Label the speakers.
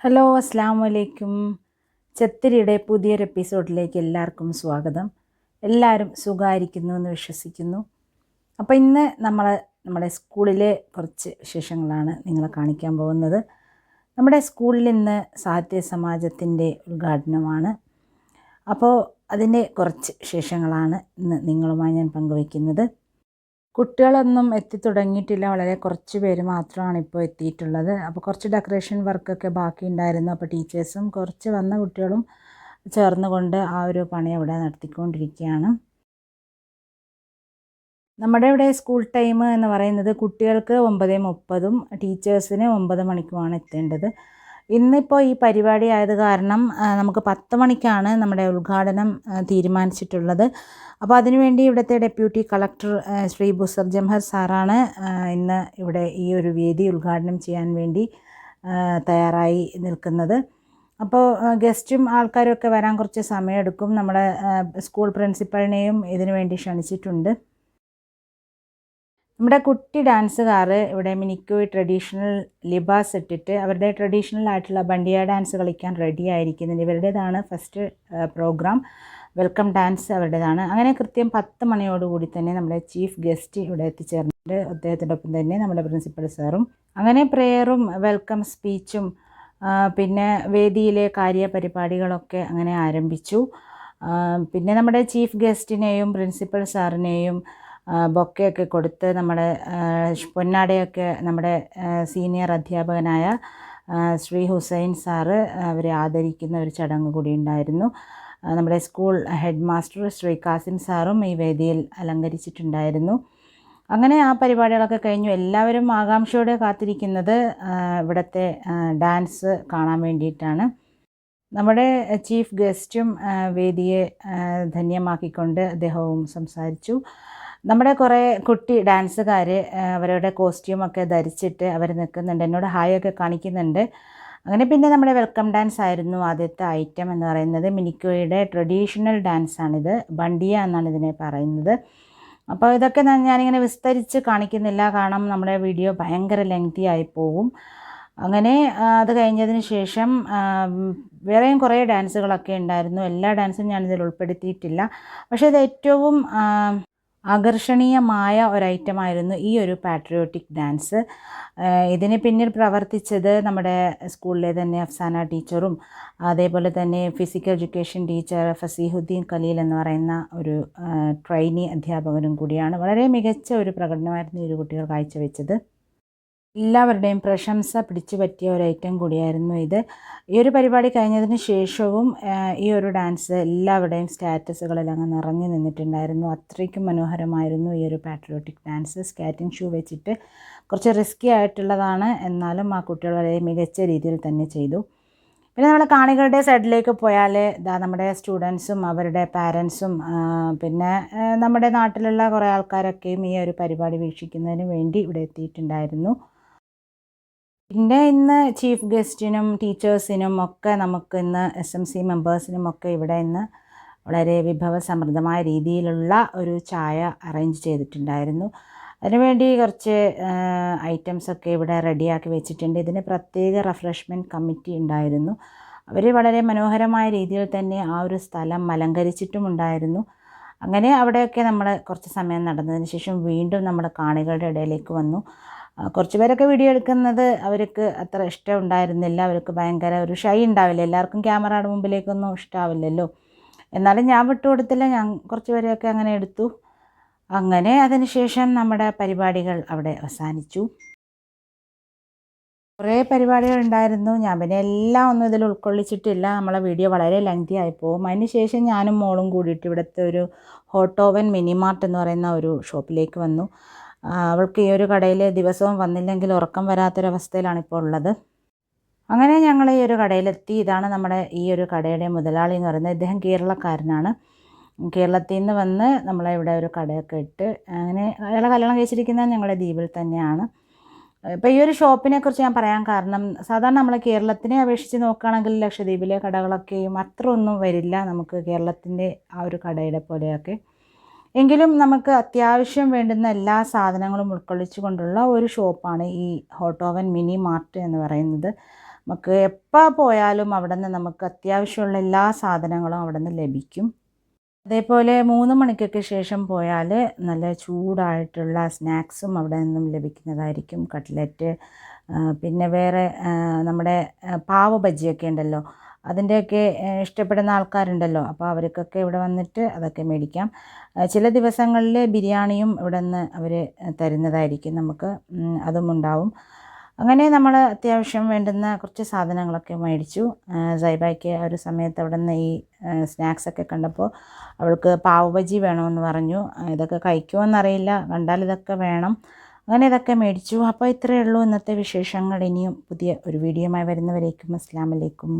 Speaker 1: Hello അസ്സാം വലൈക്കും ചത്തിരിയുടെ പുതിയൊരു എപ്പിസോഡിലേക്ക് എല്ലാവർക്കും സ്വാഗതം. എല്ലാവരും സുഖമായിരിക്കുന്നു എന്ന് വിശ്വസിക്കുന്നു. അപ്പോൾ ഇന്ന് നമ്മൾ നമ്മുടെ സ്കൂളിലെ കുറച്ച് വിശേഷങ്ങളാണ് നിങ്ങളെ കാണിക്കാൻ പോകുന്നത്. നമ്മുടെ സ്കൂളിൽ ഇന്ന് സാഹിത്യ സമാജത്തിന്റെ ഉദ്ഘാടനമാണ്. അപ്പോൾ അതിന്റെ കുറച്ച് വിശേഷങ്ങളാണ് ഇന്ന് നിങ്ങളുമായി ഞാൻ പങ്കുവയ്ക്കുന്നത്. കുട്ടികളൊന്നും എത്തിത്തുടങ്ങിയിട്ടില്ല വളരെ കുറച്ച് പേര് മാത്രമാണ് ഇപ്പോൾ എത്തിയിട്ടുള്ളത്. അപ്പോൾ കുറച്ച് ഡെക്കറേഷൻ വർക്കൊക്കെ ബാക്കി ഉണ്ടായിരുന്നു അപ്പോൾ ടീച്ചേഴ്സും കുറച്ച് വന്ന കുട്ടികളും ചേർന്നുകൊണ്ട് ആ ഒരു പണി അവിടെ നടത്തിക്കൊണ്ടിരിക്കുകയാണ്. നമ്മുടെ ഇവിടെ സ്കൂൾ ടൈം എന്ന് പറയുന്നത് കുട്ടികൾക്ക് ഒമ്പത് മുപ്പതും ടീച്ചേഴ്സിന് ഒമ്പത് മണിക്കുമാണ് എത്തേണ്ടത്. ഇന്നിപ്പോൾ ഈ പരിപാടി ആയത് കാരണം നമുക്ക് പത്ത് മണിക്കാണ് നമ്മുടെ ഉദ്ഘാടനം തീരുമാനിച്ചിട്ടുള്ളത്. അപ്പോൾ അതിനുവേണ്ടി ഇവിടുത്തെ ഡെപ്യൂട്ടി കളക്ടർ ശ്രീ ബുസർ ജംഹർ സാറാണ് ഇന്ന് ഇവിടെ ഈ ഒരു വേദി ഉദ്ഘാടനം ചെയ്യാൻ വേണ്ടി തയ്യാറായി നിൽക്കുന്നത്. അപ്പോൾ ഗസ്റ്റും ആൾക്കാരും ഒക്കെ വരാൻ കുറച്ച് സമയമെടുക്കും. നമ്മുടെ സ്കൂൾ പ്രിൻസിപ്പളിനെയും ഇതിനു വേണ്ടി ക്ഷണിച്ചിട്ടുണ്ട്. നമ്മുടെ കുട്ടി ഡാൻസുകാർ ഇവിടെ മിനിക്കോയ് ട്രഡീഷണൽ ലിബാസ് ഇട്ടിട്ട് അവരുടെ ട്രഡീഷണൽ ആയിട്ടുള്ള ബണ്ടിയ ഡാൻസ് കളിക്കാൻ റെഡി ആയിരിക്കുന്നുണ്ട്. ഇവരുടേതാണ് ഫസ്റ്റ് പ്രോഗ്രാം വെൽക്കം ഡാൻസ് അവരുടേതാണ്. അങ്ങനെ കൃത്യം പത്ത് മണിയോടുകൂടി തന്നെ നമ്മുടെ ചീഫ് ഗസ്റ്റ് ഇവിടെ എത്തിച്ചേർന്നിട്ടുണ്ട്. അദ്ദേഹത്തിനൊപ്പം തന്നെ നമ്മുടെ പ്രിൻസിപ്പൽ സാറും അങ്ങനെ പ്രെയറും വെൽക്കം സ്പീച്ചും പിന്നെ വേദിയിലെ കാര്യപരിപാടികളൊക്കെ അങ്ങനെ ആരംഭിച്ചു. പിന്നെ നമ്മുടെ ചീഫ് ഗസ്റ്റിനെയും പ്രിൻസിപ്പൽ സാറിനെയും ബൊക്കെയൊക്കെ കൊടുത്ത് നമ്മുടെ പൊന്നാടയൊക്കെ നമ്മുടെ സീനിയർ അധ്യാപകനായ ശ്രീ ഹുസൈൻ സാറ് അവരെ ആദരിക്കുന്ന ഒരു ചടങ്ങ് കൂടി ഉണ്ടായിരുന്നു. നമ്മുടെ school head master Shri Kasim സാറും ഈ വേദിയിൽ അലങ്കരിച്ചിട്ടുണ്ടായിരുന്നു. അങ്ങനെ ആ പരിപാടികളൊക്കെ കഴിഞ്ഞു. എല്ലാവരും ആകാംക്ഷയോടെ കാത്തിരിക്കുന്നത് ഇവിടുത്തെ ഡാൻസ് കാണാൻ വേണ്ടിയിട്ടാണ്. നമ്മുടെ ചീഫ് ഗസ്റ്റും വേദിയെ ധന്യമാക്കിക്കൊണ്ട് അദ്ദേഹവും സംസാരിച്ചു. നമ്മുടെ കുറേ കുട്ടി ഡാൻസുകാർ അവരുടെ കോസ്റ്റ്യൂമൊക്കെ ധരിച്ചിട്ട് അവർ നിൽക്കുന്നുണ്ട്. എന്നോട് ഹായ് ഒക്കെ കാണിക്കുന്നുണ്ട്. അങ്ങനെ പിന്നെ നമ്മുടെ വെൽക്കം ഡാൻസ് ആയിരുന്നു ആദ്യത്തെ ഐറ്റം എന്ന് പറയുന്നത്. മിനിക്കോയുടെ ട്രഡീഷണൽ ഡാൻസാണിത്. ബണ്ടിയ എന്നാണ് ഇതിനെ പറയുന്നത്. അപ്പോൾ ഇതൊക്കെ ഞാനിങ്ങനെ വിസ്തരിച്ച് കാണിക്കുന്നില്ല. കാരണം നമ്മുടെ വീഡിയോ ഭയങ്കര ലെങ്തി ആയി പോകും. അങ്ങനെ അത് കഴിഞ്ഞതിന് ശേഷം വേറെയും കുറേ ഡാൻസുകളൊക്കെ ഉണ്ടായിരുന്നു. എല്ലാ ഡാൻസും ഞാനിതിൽ ഉൾപ്പെടുത്തിയിട്ടില്ല. പക്ഷേ ഇത് ഏറ്റവും ആകർഷണീയമായ ഒരു ഐറ്റമായിരുന്നു ഈ ഒരു പാട്രിയോട്ടിക് ഡാൻസ് ഇതിന് പിന്നിൽ പ്രവർത്തിച്ചത് നമ്മുടെ സ്കൂളിലെ തന്നെ അഫ്സാന ടീച്ചറും അതേപോലെ തന്നെ physical education teacher Fasiuddin Khaleel എന്ന് പറയുന്ന ഒരു ട്രെയിനി അധ്യാപകനും കൂടിയാണ്. വളരെ മികച്ച ഒരു പ്രകടനമായിരുന്നു ഈ ഒരു കുട്ടികൾ കാഴ്ചവെച്ചത്. എല്ലാവരുടെയും പ്രശംസ പിടിച്ചു പറ്റിയ ഒരു ഐറ്റം കൂടിയായിരുന്നു ഇത്. ഈ ഒരു പരിപാടി കഴിഞ്ഞതിന് ശേഷവും ഈ ഒരു ഡാൻസ് എല്ലാവരുടെയും സ്റ്റാറ്റസുകളിൽ അങ്ങ് നിറഞ്ഞു നിന്നിട്ടുണ്ടായിരുന്നു. അത്രയ്ക്കും മനോഹരമായിരുന്നു ഈ ഒരു പാട്രിയോട്ടിക് ഡാൻസ് സ്കാറ്റിംഗ് ഷൂ വെച്ചിട്ട് കുറച്ച് റിസ്കി ആയിട്ടുള്ളതാണ്. എന്നാലും ആ കുട്ടികൾ വളരെ മികച്ച രീതിയിൽ തന്നെ ചെയ്തു. പിന്നെ നമ്മൾ കാണികളുടെ സൈഡിലേക്ക് പോയാൽ ഇതാ നമ്മുടെ സ്റ്റുഡൻസും അവരുടെ പാരൻസും പിന്നെ നമ്മുടെ നാട്ടിലുള്ള കുറേ ആൾക്കാരൊക്കെയും ഈ ഒരു പരിപാടി വീക്ഷിക്കുന്നതിന് വേണ്ടി ഇവിടെ എത്തിയിട്ടുണ്ടായിരുന്നു. പിന്നെ ഇന്ന് ചീഫ് ഗസ്റ്റിനും ടീച്ചേഴ്സിനും ഒക്കെ നമുക്ക് ഇന്ന് എസ് എം സി മെമ്പേഴ്സിനും ഒക്കെ ഇവിടെ ഇന്ന് വളരെ വിഭവസമൃദ്ധമായ രീതിയിലുള്ള ഒരു ചായ അറേഞ്ച് ചെയ്തിട്ടുണ്ടായിരുന്നു. അതിനുവേണ്ടി കുറച്ച് ഐറ്റംസ് ഒക്കെ ഇവിടെ റെഡിയാക്കി വെച്ചിട്ടുണ്ട്. ഇതിന് പ്രത്യേക റിഫ്രഷ്മെന്റ് കമ്മിറ്റി ഉണ്ടായിരുന്നു. അവർ വളരെ മനോഹരമായ രീതിയിൽ തന്നെ ആ ഒരു സ്ഥലം അലങ്കരിച്ചിട്ടുമുണ്ടായിരുന്നു അങ്ങനെ അവിടെയൊക്കെ നമ്മൾ കുറച്ച് സമയം നടന്നതിന് ശേഷം വീണ്ടും നമ്മുടെ കാണികളുടെ ഇടയിലേക്ക് വന്നു. കുറച്ച് പേരൊക്കെ വീഡിയോ എടുക്കുന്നത് അവർക്ക് അത്ര ഇഷ്ടം ഉണ്ടായിരുന്നില്ല അവർക്ക് ഭയങ്കര ഒരു ഷൈ ഉണ്ടാവില്ല. എല്ലാവർക്കും ക്യാമറയുടെ മുമ്പിലേക്കൊന്നും ഇഷ്ടാവില്ലല്ലോ. എന്നാലും ഞാൻ വിട്ടുകൊടുത്തില്ല ഞാൻ കുറച്ച് പേരെയൊക്കെ അങ്ങനെ എടുത്തു. അങ്ങനെ അതിനുശേഷം നമ്മുടെ പരിപാടികൾ അവിടെ അവസാനിച്ചു. കുറേ പരിപാടികൾ ഉണ്ടായിരുന്നു. ഞാൻ പിന്നെ എല്ലാം ഒന്നും ഇതിൽ ഉൾക്കൊള്ളിച്ചിട്ടില്ല. നമ്മളെ വീഡിയോ വളരെ ലെങ്തി ആയിപ്പോവും. പോകും അതിന് ശേഷം ഞാനും മോളും കൂടിയിട്ട് ഇവിടുത്തെ ഒരു ഹോട്ടോവൻ മിനിമാർട്ട് എന്ന് പറയുന്ന ഒരു ഷോപ്പിലേക്ക് വന്നു. അവൾക്ക് ഈ ഒരു കടയിൽ ദിവസവും വന്നില്ലെങ്കിൽ ഉറക്കം വരാത്തൊരവസ്ഥയിലാണ് ഇപ്പോൾ ഉള്ളത്. അങ്ങനെ ഞങ്ങൾ ഈ ഒരു കടയിലെത്തി. ഇതാണ് നമ്മുടെ ഈ ഒരു കടയുടെ മുതലാളി എന്ന് പറയുന്നത്. ഇദ്ദേഹം കേരളക്കാരനാണ്. കേരളത്തിൽ നിന്ന് വന്ന് നമ്മളെ ഇവിടെ ഒരു കടയൊക്കെ ഇട്ട് അങ്ങനെ അയാളെ കല്യാണം കഴിച്ചിരിക്കുന്നത് ഞങ്ങളുടെ ദ്വീപിൽ തന്നെയാണ്. ഇപ്പോൾ ഈ ഒരു ഷോപ്പിനെ കുറിച്ച് ഞാൻ പറയാൻ കാരണം സാധാരണ നമ്മൾ കേരളത്തിനെ അപേക്ഷിച്ച് നോക്കുകയാണെങ്കിൽ ലക്ഷദ്വീപിലെ കടകളൊക്കെയും അത്ര ഒന്നും വരില്ല നമുക്ക് കേരളത്തിന്റെ ആ ഒരു കടയുടെ പോലെയൊക്കെ. എങ്കിലും നമുക്ക് അത്യാവശ്യം വേണ്ടുന്ന എല്ലാ സാധനങ്ങളും ഉൾക്കൊള്ളിച്ചു കൊണ്ടുള്ള ഒരു ഷോപ്പാണ് ഈ ഹോട്ട് ഓവൻ മിനി മാർട്ട് എന്ന് പറയുന്നത്. നമുക്ക് എപ്പോൾ പോയാലും അവിടെ നിന്ന് നമുക്ക് അത്യാവശ്യമുള്ള എല്ലാ സാധനങ്ങളും അവിടെ നിന്ന് ലഭിക്കും. അതേപോലെ മൂന്ന് മണിക്കൊക്കെ ശേഷം പോയാൽ നല്ല ചൂടായിട്ടുള്ള സ്നാക്സും അവിടെ നിന്നും ലഭിക്കുന്നതായിരിക്കും. കട്ട്ലറ്റ് പിന്നെ വേറെ നമ്മുടെ പാവ ബജ്ജിയൊക്കെ ഉണ്ടല്ലോ. അതിന്റെയൊക്കെ ഇഷ്ടപ്പെടുന്ന ആൾക്കാരുണ്ടല്ലോ. അപ്പോൾ അവർക്കൊക്കെ ഇവിടെ വന്നിട്ട് അതൊക്കെ മേടിക്കാം. ചില ദിവസങ്ങളിൽ ബിരിയാണിയും ഇവിടെ നിന്ന് അവർ തരുന്നതായിരിക്കും നമുക്ക് അതും ഉണ്ടാവും. അങ്ങനെ നമ്മൾ അത്യാവശ്യം വേണ്ടുന്ന കുറച്ച് സാധനങ്ങളൊക്കെ മേടിച്ചു. സൈബായ്ക്ക് ആ ഒരു സമയത്ത് അവിടെ നിന്ന് ഈ സ്നാക്സൊക്കെ കണ്ടപ്പോൾ അവൾക്ക് പാവ് ബജി വേണമെന്ന് പറഞ്ഞു. ഇതൊക്കെ കഴിക്കുമെന്നറിയില്ല കണ്ടാൽ ഇതൊക്കെ വേണം. അങ്ങനെ ഇതൊക്കെ മേടിച്ചു. അപ്പോൾ ഇത്രയേ ഉള്ളൂ ഇന്നത്തെ വിശേഷങ്ങൾ. ഇനിയും പുതിയ ഒരു വീഡിയോയുമായി വരുന്നവരേക്കും. അസ്ലാമലേക്കും